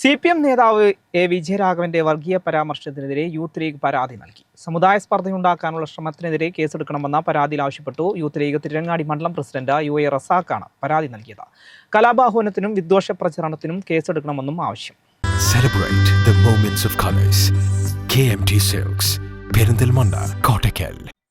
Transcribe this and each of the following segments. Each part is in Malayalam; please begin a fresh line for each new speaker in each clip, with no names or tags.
സി പി എം നേതാവ് എ വിജയരാഘവന്റെ വർഗീയ പരാമർശത്തിനെതിരെ യൂത്ത് ലീഗ് പരാതി നൽകി. സമുദായ സ്പർദ്ധയുണ്ടാക്കാനുള്ള ശ്രമത്തിനെതിരെ കേസെടുക്കണമെന്ന പരാതിയിൽ ആവശ്യപ്പെട്ടു യൂത്ത് ലീഗ് തിരങ്ങാടി മണ്ഡലം പ്രസിഡന്റ് യു എ റസാഖാണ് പരാതി നൽകിയത്. കലാബാഹുവനത്തിനും വിദ്വേഷ പ്രചരണത്തിനും കേസെടുക്കണമെന്നും ആവശ്യം.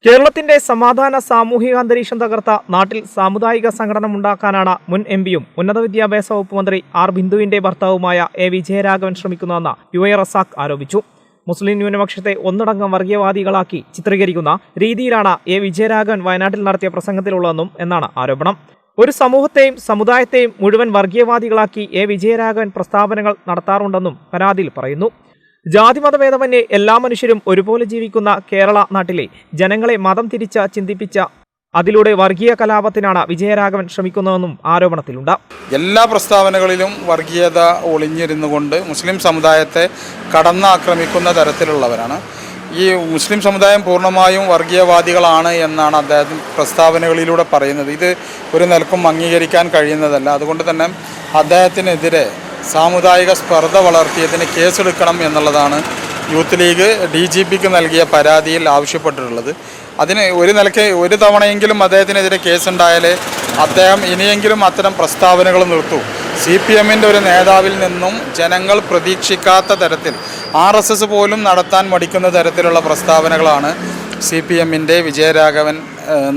കേരളത്തിന്റെ സമാധാന സാമൂഹിക അന്തരീക്ഷം തകർത്ത നാട്ടിൽ സാമുദായിക സംഘടന ഉണ്ടാക്കാനാണ് മുൻ എം പിയും ഉന്നത വിദ്യാഭ്യാസ വകുപ്പ് മന്ത്രി ആർ ബിന്ദുവിന്റെ ഭർത്താവുമായ എ വിജയരാഘവൻ ശ്രമിക്കുന്നതെന്ന് യു എ റസാഖ് ആരോപിച്ചു. മുസ്ലിം ന്യൂനപക്ഷത്തെ ഒന്നടങ്കം വർഗീയവാദികളാക്കി ചിത്രീകരിക്കുന്ന രീതിയിലാണ് എ വിജയരാഘവൻ വയനാട്ടിൽ നടത്തിയ പ്രസംഗത്തിലുള്ളതെന്നും എന്നാണ് ആരോപണം. ഒരു സമൂഹത്തെയും സമുദായത്തെയും മുഴുവൻ വർഗീയവാദികളാക്കി എ വിജയരാഘവൻ പ്രസ്താവനകൾ നടത്താറുണ്ടെന്നും പരാതിയിൽ പറയുന്നു. ജാതിമതഭേദമന്യേ എല്ലാ മനുഷ്യരും ഒരുപോലെ ജീവിക്കുന്ന കേരള നാട്ടിലെ ജനങ്ങളെ മതം തിരിച്ച ചിന്തിപ്പിച്ച അതിലൂടെ വർഗീയ കലാപത്തിനാണ് വിജയരാഘവൻ ശ്രമിക്കുന്നതെന്നും ആരോപണത്തിലുണ്ട്.
എല്ലാ പ്രസ്താവനകളിലും വർഗീയത ഒളിഞ്ഞിരുന്നു കൊണ്ട് മുസ്ലിം സമുദായത്തെ കടന്നാക്രമിക്കുന്ന തരത്തിലുള്ളവരാണ്. ഈ മുസ്ലിം സമുദായം പൂർണമായും വർഗീയവാദികളാണ് എന്നാണ് അദ്ദേഹം പ്രസ്താവനകളിലൂടെ പറയുന്നത്. ഇത് ഒരു നിലക്കും അംഗീകരിക്കാൻ കഴിയുന്നതല്ല. അതുകൊണ്ട് തന്നെ അദ്ദേഹത്തിനെതിരെ സാമുദായിക സ്പർദ്ധ വളർത്തിയതിന് കേസെടുക്കണം എന്നുള്ളതാണ് യൂത്ത് ലീഗ് ഡി ജി പിക്ക് നൽകിയ പരാതിയിൽ ആവശ്യപ്പെട്ടിട്ടുള്ളത്. അതിന് ഒരു നിലയ്ക്ക് ഒരു തവണയെങ്കിലും അദ്ദേഹത്തിനെതിരെ കേസുണ്ടായാലേ അദ്ദേഹം ഇനിയെങ്കിലും അത്തരം പ്രസ്താവനകൾ നിർത്തൂ. സി പി എമ്മിന്റെ ഒരു നേതാവിൽ നിന്നും ജനങ്ങൾ പ്രതീക്ഷിക്കാത്ത തരത്തിൽ ആർ എസ് എസ് പോലും നടത്താൻ മടിക്കുന്ന തരത്തിലുള്ള പ്രസ്താവനകളാണ് സി പി എമ്മിന്റെ വിജയരാഘവൻ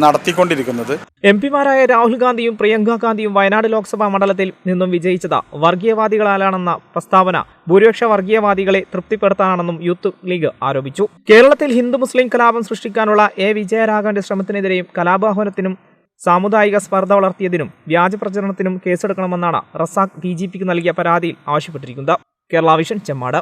നടത്തിക്കൊണ്ടിരിക്കുന്നത്.
എം പിമാരായ രാഹുൽ ഗാന്ധിയും പ്രിയങ്ക ഗാന്ധിയും വയനാട് ലോക്സഭാ മണ്ഡലത്തിൽ നിന്നും വിജയിച്ചത് വർഗീയവാദികളാലാണെന്ന പ്രസ്താവന ഭൂരിപക്ഷ വർഗീയവാദികളെ തൃപ്തിപ്പെടുത്താനാണെന്നും യൂത്ത് ലീഗ് ആരോപിച്ചു. കേരളത്തിൽ ഹിന്ദു മുസ്ലിം കലാപം സൃഷ്ടിക്കാനുള്ള എ വിജയരാഘവന്റെ ശ്രമത്തിനെതിരെയും കലാപാഹ്വാനത്തിനും സാമുദായിക സ്പർദ്ധ വളർത്തിയതിനും വ്യാജ പ്രചരണത്തിനും കേസെടുക്കണമെന്നാണ് റസാഖ് ഡി ജി പിക്ക് നൽകിയ പരാതിയിൽ ആവശ്യപ്പെട്ടിരിക്കുന്നത്. കേരള വിഷൻ ചെമ്മാട്.